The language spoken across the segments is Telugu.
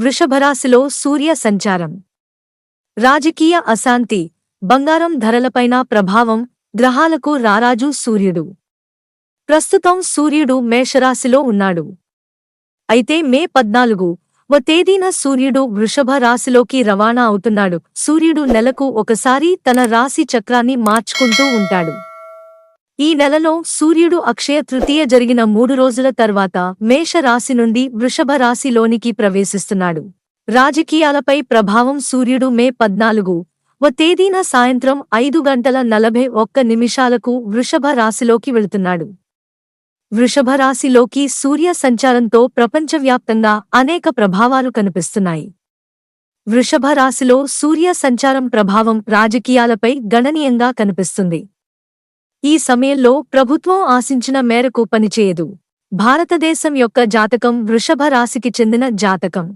వృషభరాశిలో సూర్య సంచారం. రాజకీయ అశాంతి బంగారం ధరలపైన ప్రభావం గ్రహాలకు రారాజు సూర్యుడు. ప్రస్తుతం సూర్యుడు మేషరాశిలో ఉన్నాడు. అయితే మే పద్నాలుగు ఓ తేదీన సూర్యుడు వృషభ రాశిలోకి రవాణా అవుతున్నాడు. సూర్యుడు నెలకు ఒకసారి తన రాశి చక్రాన్ని మార్చుకుంటూ ఉంటాడు. ఈ నెలలో సూర్యుడు అక్షయ తృతీయ జరిగిన మూడు రోజుల తర్వాత మేష రాశి నుండి వృషభ రాశిలోనికి ప్రవేశిస్తున్నాడు. రాజకీయాలపై ప్రభావం సూర్యుడు మే పద్నాలుగు ఓ తేదీన సాయంత్రం ఐదు గంటల నలభై ఒక్క నిమిషాలకు వృషభ రాశిలోకి వెళుతున్నాడు. వృషభ రాశిలోకి సూర్య సంచారంతో ప్రపంచవ్యాప్తంగా అనేక ప్రభావాలు కనిపిస్తున్నాయి. వృషభ రాశిలో సూర్య సంచారం ప్రభావం రాజకీయాలపై గణనీయంగా కనిపిస్తుంది. ఈ సమయంలో ప్రభుత్వం ఆశించిన మేరకు పనిచేయదు. భారతదేశం యొక్క జాతకం వృషభ రాశికి చెందిన జాతకం.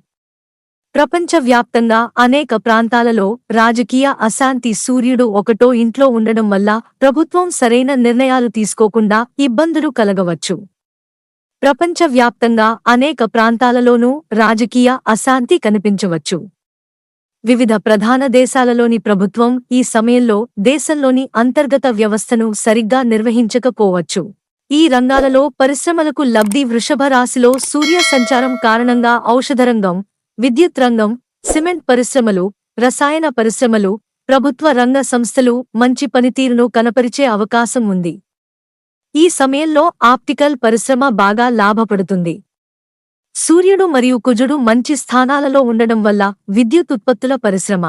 ప్రపంచవ్యాప్తంగా అనేక ప్రాంతాలలో రాజకీయ అశాంతి సూర్యుడు ఒకటో ఇంట్లో ఉండడం వల్ల ప్రభుత్వం సరైన నిర్ణయాలు తీసుకోకుండా ఇబ్బందులు కలగవచ్చు. ప్రపంచవ్యాప్తంగా అనేక ప్రాంతాలలోనూ రాజకీయ అశాంతి కనిపించవచ్చు. వివిధ ప్రధాన దేశాలలోని ప్రభుత్వం ఈ సమయంలో దేశంలోని అంతర్గత వ్యవస్థను సరిగ్గా నిర్వహించకపోవచ్చు. ఈ రంగాలలో పరిశ్రమలకు లబ్ధి వృషభ రాశిలో సూర్య సంచారం కారణంగా ఔషధరంగం విద్యుత్ రంగం సిమెంట్ పరిశ్రమలు రసాయన పరిశ్రమలు ప్రభుత్వ రంగ సంస్థలు మంచి పనితీరును కనపరిచే అవకాశం ఉంది. ఈ సమయంలో ఆప్టికల్ పరిశ్రమ బాగా లాభపడుతుంది. సూర్యుడు మరియు కుజుడు మంచి స్థానాలలో ఉండడం వల్ల విద్యుత్ ఉత్పత్తుల పరిశ్రమ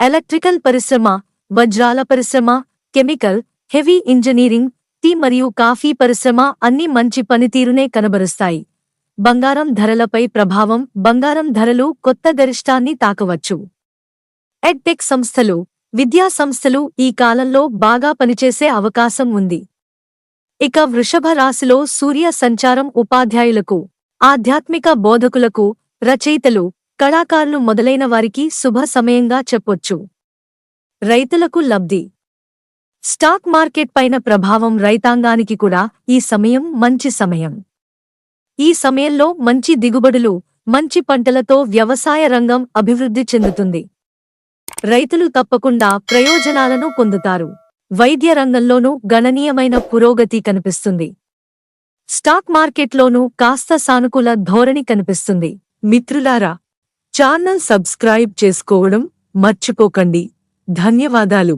ఎలక్ట్రికల్ పరిశ్రమ వజ్రాల పరిశ్రమ కెమికల్ హెవీ ఇంజనీరింగ్ టీ మరియు కాఫీ పరిశ్రమ అన్ని మంచి పనితీరునే కనబరుస్తాయి. బంగారం ధరలపై ప్రభావం బంగారం ధరలు కొత్త గరిష్టాన్ని తాకవచ్చు. ఎడ్టెక్ సంస్థలు విద్యా సంస్థలు ఈ కాలంలో బాగా పనిచేసే అవకాశం ఉంది. ఇక వృషభ రాశిలో సూర్య సంచారం ఉపాధ్యాయులకు ఆధ్యాత్మిక బోధకులకు రచయితలు కళాకారులు మొదలైన వారికి శుభ సమయంగా చెప్పొచ్చు. రైతులకు లబ్ధి. స్టాక్ మార్కెట్ పైన ప్రభావం రైతాంగానికి కూడా ఈ సమయం మంచి సమయం. ఈ సమయంలో మంచి దిగుబడులు మంచి పంటలతో వ్యవసాయ రంగం అభివృద్ధి చెందుతుంది. రైతులు తప్పకుండా ప్రయోజనాలను పొందుతారు. వైద్య రంగంలోనూ గణనీయమైన పురోగతి కనిపిస్తుంది. స్టాక్ మార్కెట్లోనూ కాస్త సానుకూల ధోరణి కనిపిస్తుంది. మిత్రులారా ఛానల్ సబ్స్క్రైబ్ చేసుకోవడం మర్చిపోకండి. ధన్యవాదాలు.